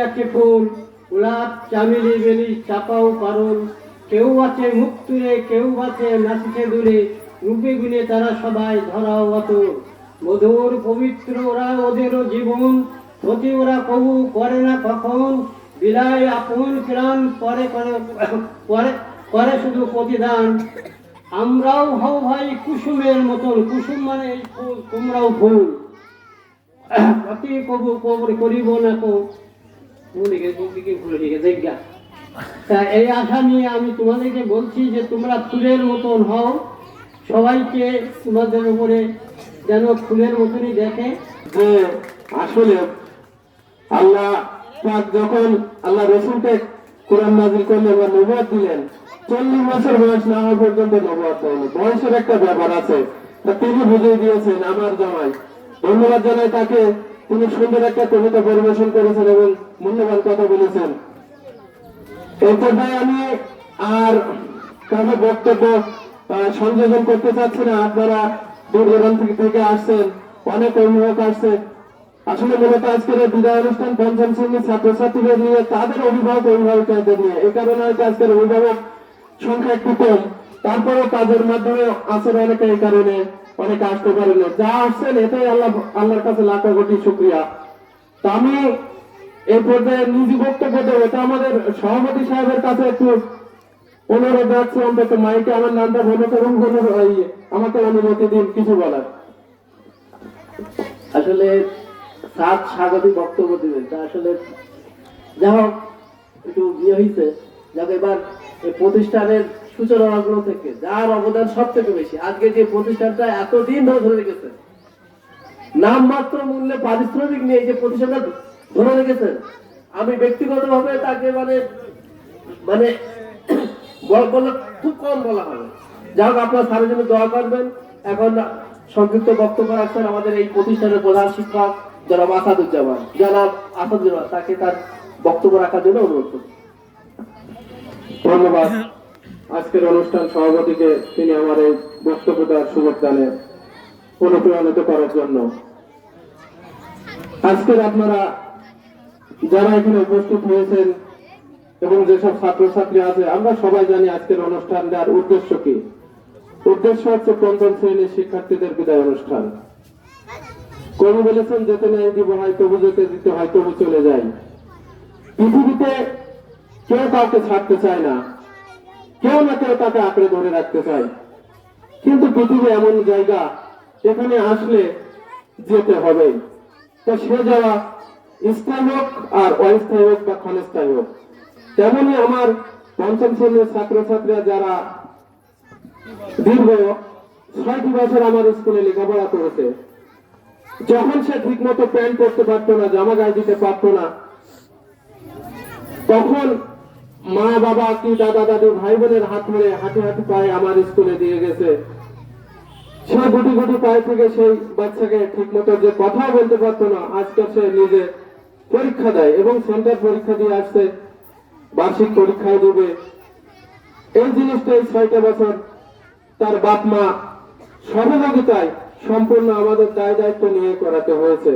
আছে ফুল, গোলাপ, চামেলি, বেলি, চাপাও, পারুল। কেউ আছে মুখ তুলে, কেউ আছে নাচিছে দূরে। রূপে গুণে তারা সবাই ধরাও অতুল। মধুর পবিত্র ওরা ওদেরও জীবন। ক্ষতি ওরা কবু করে না কখন? বিদায় আপন প্রাণ পরে করে করে শুধু প্রতিদান। আমরাও হও ভাই কুসুমের মতন। কুসুম মানে এই ফুল, তোমরাও ফুল। অতি কবু করিব না কো এই আশা নিয়ে আমি তোমাদেরকে বলছি যে তোমরা ফুলের মতন হও, সবাইকে তোমাদের উপরে যেন ফুলের মতনই দেখে। আসলে আল্লাহ যখন আল্লাহ রসুলকে কোরআন নাজিল করলেন বা নবুয়াত দিলেন, চল্লিশ বছর বয়স না হওয়া পর্যন্ত দেয়নি। বয়সের একটা ব্যাপার আছে। তিনি বুঝিয়ে দিয়েছেন আমার জামাই। ধন্যবাদ জানাই তাকে। তিনি সুন্দর একটা কবিতা পরিবেশন করেছেন এবং মূল্যবান কথা বলেছেন। এরপর ভাই আমি আর কারও বক্তব্য সংযোজন করতে চাচ্ছি না। আপনারা দূর দূরান্ত থেকে- আসছেন, অনেক অভিভাবক আসছে। আসলে মূলত আজকের বিদায় অনুষ্ঠান পঞ্চম শ্রেণির ছাত্রছাত্রীদের নিয়ে, তাদের অভিভাবক অভিভাবিকাদের নিয়ে। এই কারণে হয়তো আজকের অভিভাবক সংখ্যা একটু কম। তারপরেও কাজের মাধ্যমে আছেন অনেকে, এই কারণে অনেকে আসতে পারেন। যা আসছেন, এটাই আল্লাহ, আল্লাহর কাছে লাখো কোটি শুক্রিয়া। তা আমি এই পর্যায়ে নিজ বক্তব্য দেবো। এটা আমাদের সভাপতি সাহেবের কাছে একটু অনুরোধ রাখছি, অন্তত মাইকে আমার নামটা বলো এবং আমাকে অনুমতি দিন, কিছু বলার। আসলে সাত স্বাগতিক বক্তব্য দিবেন। তা আসলে যা হোক, একটু বিয়ে হয়েছে যাকে, এবার প্রতিষ্ঠানের সূচনা গুলো থেকে, যার অবদান সব থেকে বেশি। আজকে যে প্রতিষ্ঠানটা এতদিন ধরে ধরে রেখেছে মূল্যে পারিশ্রমিক নিয়ে যে প্রতিষ্ঠানটা ধরে আমি তাকে মানে মানে বল- খুব কম বলা হবে। যাই হোক, আপনার স্যারের জন্য দোয়া করবেন। এখন সংক্ষিপ্ত বক্তব্য রাখছেন আমাদের এই প্রতিষ্ঠানের প্রধান শিক্ষক, জনাব আসাদুজ্জামান। জনাব আসাদুজ্জামান, তাকে তার বক্তব্য রাখার জন্য অনুরোধ করছি। ধন্যবাদ। আজকের অনুষ্ঠান সভাপতিকে তিনি আমার এই বক্তব্য দেওয়ার সুযোগ দানে অনুপ্রাণিত করার জন্য। আজকের আপনারা যারা এখানে উপস্থিত হয়েছেন এবং যেসব ছাত্রছাত্রী আছে, আমরা সবাই জানি আজকের অনুষ্ঠান দেওয়ার উদ্দেশ্য কি। উদ্দেশ্য হচ্ছে পঞ্চম শ্রেণির শিক্ষার্থীদের বিদায় অনুষ্ঠান। কবি বলেছেন, যেতে নেই দিব হয় তবু যেতে দিতে হয়, তবু চলে যায় পৃথিবীতে কেউ কাউকে ছাড়তে চায় না। কেউ না কেউ তাকে আঁকড়ে ধরে রাখতে চায়। কিন্তু পৃথিবী এমন জায়গা, এখানে আসলে যেতে হবে। তো সে যাওয়া স্থায়ী হোক আর অস্থায়ী হোক বা ক্ষণস্থায়ী হোক। তেমনি আমার পঞ্চম শ্রেণির ছাত্রছাত্রীরা যারা দীর্ঘ ছয়টি বছর আমার স্কুলে লেখাপড়া করেছে, যখন সে ঠিক মতো প্যান্ট করতে পারতো না, জামা গায়ে দিতে পারতো না, তখন মা বাবা কি দাদা দাদু ভাই বোনের হাত ধরে হাঁটু হাঁটু পায়ে আমার স্কুলে দিয়ে গেছে। সেই গুটি গুটি পায়ে থেকে সেই বাচ্চাকে ঠিক মতো যে কথা বলতে পারতো না, আজকে সে নিজে পরীক্ষা দেয় এবং সেন্টার পরীক্ষা দিয়ে আসছে, বার্ষিক পরীক্ষায় দেবে। এই জিনিসটা এই ছয়টা বছর তার বাপ মা সহযোগিতায় সম্পূর্ণ আমাদের দায় দায়িত্ব নিয়ে করাতে হয়েছে।